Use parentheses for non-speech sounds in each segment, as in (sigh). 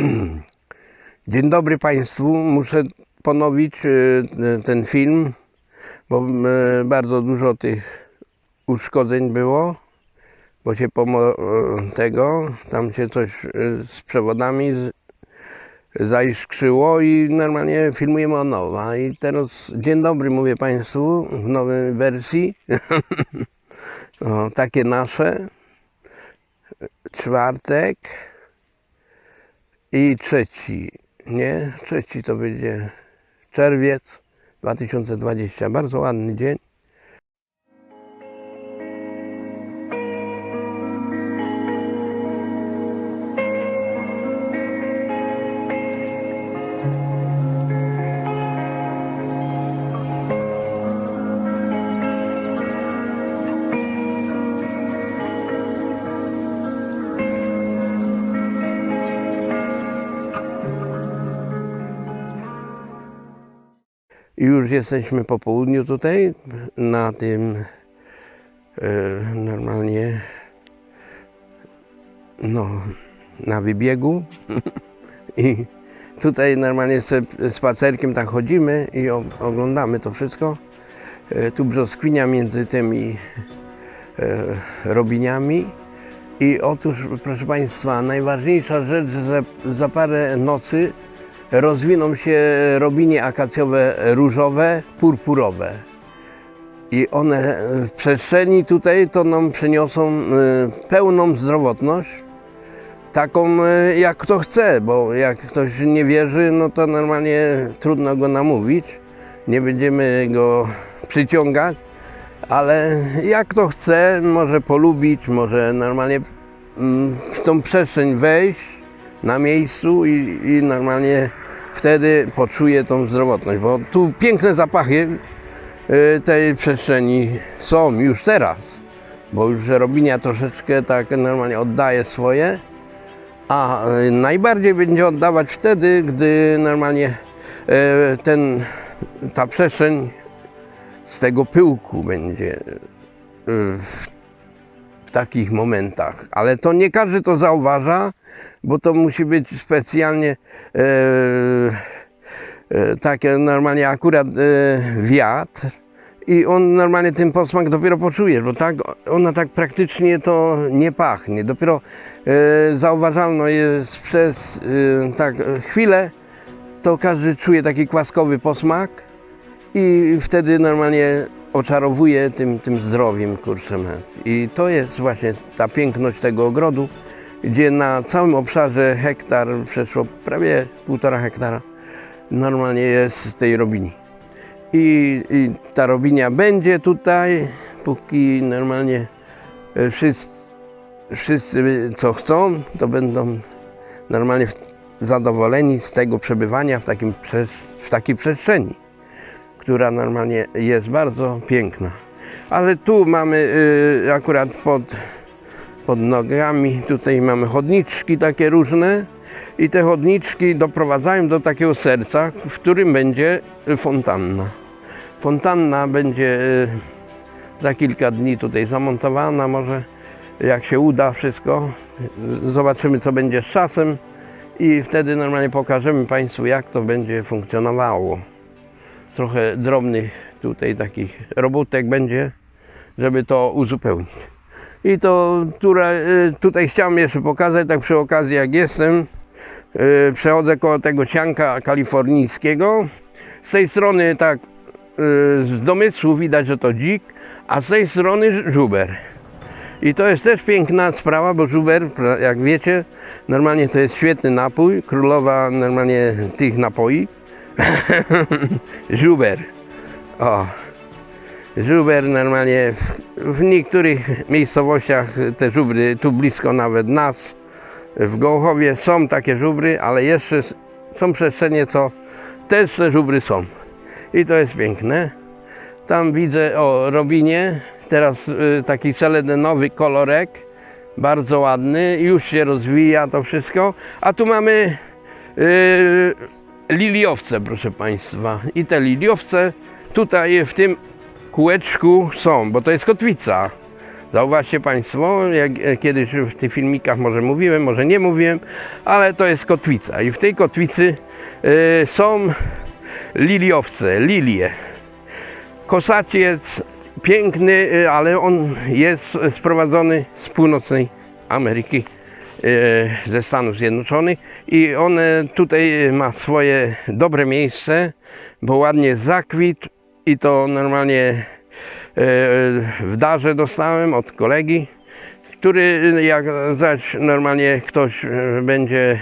(clears throat) Dzień dobry Państwu. Muszę ponowić e, ten film, bo e, bardzo dużo tych uszkodzeń było, bo się pomo- e, tego, tam się coś z przewodami zaiskrzyło i normalnie filmujemy od nowa. I teraz dzień dobry mówię Państwu w nowej wersji. (laughs) takie nasze. Czwartek i trzeci, nie? Trzeci to będzie czerwiec 2020. Bardzo ładny dzień. Już jesteśmy po południu tutaj, na tym e, normalnie, no, na wybiegu. (laughs) I tutaj normalnie sobie spacerkiem tak chodzimy i oglądamy to wszystko. E, tu brzoskwinia między tymi e, robiniami. I otóż, proszę Państwa, najważniejsza rzecz, że za parę nocy rozwiną się robinie akacjowe różowe, purpurowe. I one w przestrzeni tutaj to nam przyniosą e, pełną zdrowotność, taką e, jak kto chce, bo jak ktoś nie wierzy, no to normalnie trudno go namówić, nie będziemy go przyciągać, ale jak kto chce, może polubić, może normalnie mm, w tą przestrzeń wejść na miejscu i, i normalnie wtedy poczuje tą zdrowotność, bo tu piękne zapachy y, tej przestrzeni są już teraz, bo już Robinia troszeczkę tak normalnie oddaje swoje, a najbardziej będzie oddawać wtedy, gdy normalnie y, ten, ta przestrzeń z tego pyłku będzie y, w, takich momentach. Ale to nie każdy to zauważa, bo to musi być specjalnie e, e, takie normalnie akurat e, wiatr i on normalnie ten posmak dopiero poczujesz, bo tak ona tak praktycznie to nie pachnie. Dopiero e, zauważalno jest przez e, tak chwilę, to każdy czuje taki kwaskowy posmak i wtedy normalnie oczarowuje tym, tym zdrowiem, kurczę. I to jest właśnie ta piękność tego ogrodu, gdzie na całym obszarze hektar, przeszło prawie półtora hektara, normalnie jest z tej robini. I, I ta robinia będzie tutaj, póki normalnie e, wszyscy, wszyscy co chcą, to będą normalnie zadowoleni z tego przebywania w, takim, w takiej przestrzeni która normalnie jest bardzo piękna. Ale tu mamy y, akurat pod, pod nogami, tutaj mamy chodniczki takie różne i te chodniczki doprowadzają do takiego serca, w którym będzie fontanna. Fontanna będzie y, za kilka dni tutaj zamontowana, może jak się uda wszystko. Y, Zobaczymy co będzie z czasem i wtedy normalnie pokażemy Państwu jak to będzie funkcjonowało trochę drobnych tutaj takich robótek będzie, żeby to uzupełnić. I to która, y, tutaj chciałem jeszcze pokazać, tak przy okazji jak jestem, y, przechodzę koło tego sianka kalifornijskiego. Z tej strony tak y, z domysłu widać, że to dzik, a z tej strony żuber. I to jest też piękna sprawa, bo żuber, jak wiecie, normalnie to jest świetny napój, królowa normalnie tych napoi. (laughs) Żuber. O. Żuber normalnie w, w niektórych miejscowościach te żubry, tu blisko nawet nas, w Gołchowie są takie żubry, ale jeszcze są przestrzenie, co też te żubry są. I to jest piękne. Tam widzę o Robinie, teraz y, taki seledenowy kolorek, bardzo ładny, już się rozwija to wszystko. A tu mamy y, liliowce, proszę Państwa. I te liliowce tutaj w tym kółeczku są, bo to jest kotwica. Zauważcie Państwo, jak e, kiedyś w tych filmikach może mówiłem, może nie mówiłem, ale to jest kotwica i w tej kotwicy e, są liliowce, lilie. Kosaciec piękny, y, ale on jest sprowadzony z północnej Ameryki, y, ze Stanów Zjednoczonych i on y, tutaj ma swoje dobre miejsce, bo ładnie zakwit i to normalnie w darze dostałem od kolegi, który jak zaś normalnie ktoś będzie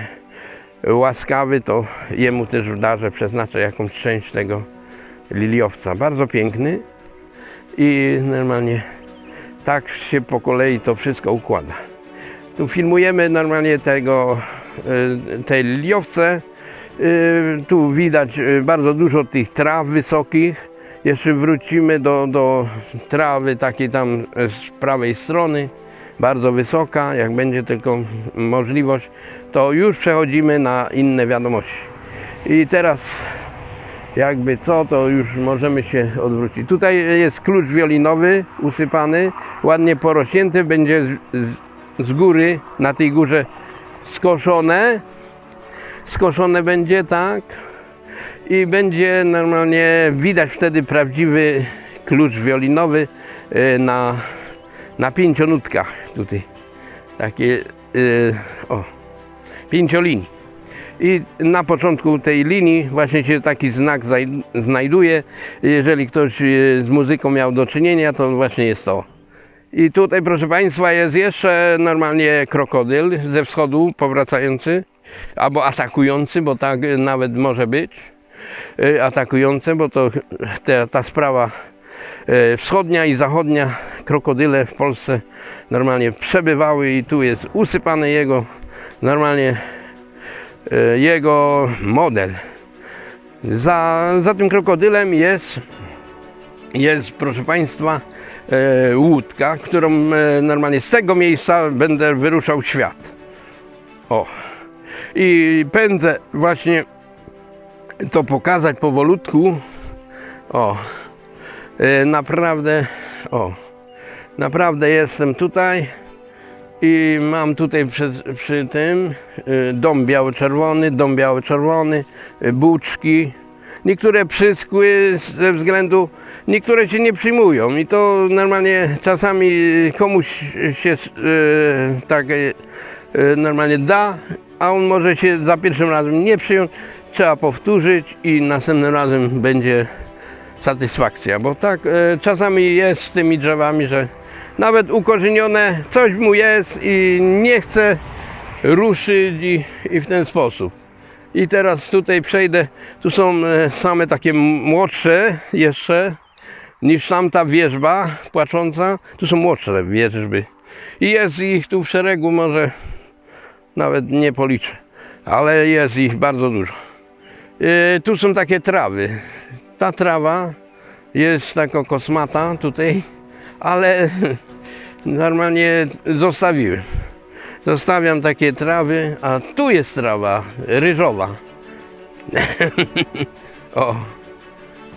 łaskawy, to jemu też w darze przeznaczę jakąś część tego liliowca. Bardzo piękny i normalnie tak się po kolei to wszystko układa. Tu filmujemy normalnie tego, y, te liliowce. Y, Tu widać y, bardzo dużo tych traw wysokich. Jeszcze wrócimy do, do trawy takiej tam z prawej strony, bardzo wysoka. Jak będzie tylko możliwość, to już przechodzimy na inne wiadomości. I teraz jakby co, to już możemy się odwrócić. Tutaj jest klucz wiolinowy usypany, ładnie porośnięty, będzie z, z, z góry, na tej górze skoszone. Skoszone będzie tak i będzie normalnie widać wtedy prawdziwy klucz wiolinowy y, na, na pięcionutkach tutaj. Takie, y, o. I na początku tej linii właśnie się taki znak znajduje. Jeżeli ktoś e, z muzyką miał do czynienia, to właśnie jest to. I tutaj, proszę Państwa, jest jeszcze normalnie krokodyl ze wschodu powracający, albo atakujący, bo tak nawet może być. E, Atakujące, bo to ta, sprawa e, wschodnia i zachodnia krokodyle w Polsce normalnie przebywały i tu jest usypany jego normalnie e, jego model. Za, za tym krokodylem jest, jest proszę Państwa, łódka, którą e, normalnie z tego miejsca będę wyruszał świat. O. I pędzę właśnie to pokazać powolutku. O. E, naprawdę, o. Naprawdę jestem tutaj. I mam tutaj przy, przy tym dom biało-czerwony, dom biało-czerwony, buczki. Niektóre przyskły ze względu, niektóre się nie przyjmują i to normalnie czasami komuś się y, tak y, normalnie da, a on może się za pierwszym razem nie przyjąć. Trzeba powtórzyć i następnym razem będzie satysfakcja, bo tak e, czasami jest z tymi drzewami, że nawet ukorzenione coś mu jest i nie chce ruszyć i, i w ten sposób. I teraz tutaj przejdę, tu są e, same takie młodsze jeszcze niż tamta wierzba płacząca. Tu są młodsze wierzby. I jest ich tu w szeregu, może nawet nie policzę, ale jest ich bardzo dużo. E, Tu są takie trawy. Ta trawa jest taka kosmata tutaj, ale (laughs) normalnie zostawiłem. Zostawiam takie trawy, a tu jest trawa ryżowa. (laughs) o,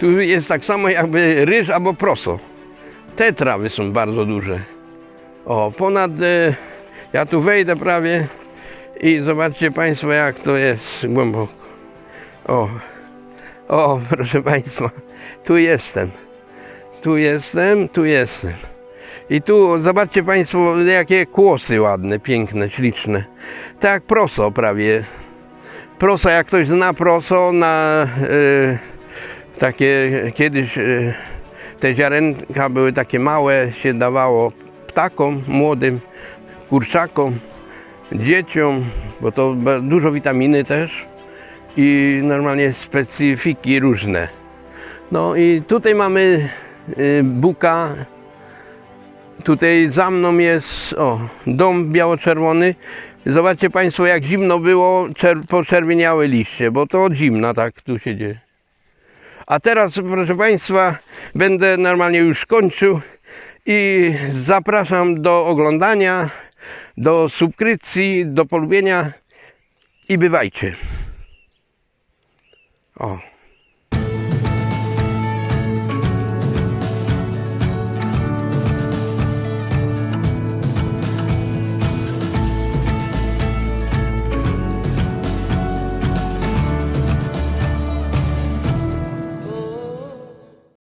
tu jest tak samo jakby ryż albo proso. Te trawy są bardzo duże. O, ponad, e, ja tu wejdę prawie i zobaczcie Państwo jak to jest głęboko. O, o, (laughs) proszę Państwa, tu jestem. Tu jestem, tu jestem. I tu zobaczcie Państwo, jakie kłosy ładne, piękne, śliczne. Tak proso prawie. Proso, jak ktoś zna proso, na e, takie kiedyś e, te ziarenka były takie małe, się dawało ptakom młodym, kurczakom, dzieciom, bo to dużo witaminy też i normalnie specyfiki różne. No i tutaj mamy y, buka. Tutaj za mną jest o, dom biało-czerwony. Zobaczcie Państwo, jak zimno było, czer- poczerwieniały liście, bo to od zimna tak tu się dzieje. A teraz, proszę Państwa, będę normalnie już kończył i zapraszam do oglądania, do subskrypcji, do polubienia i bywajcie.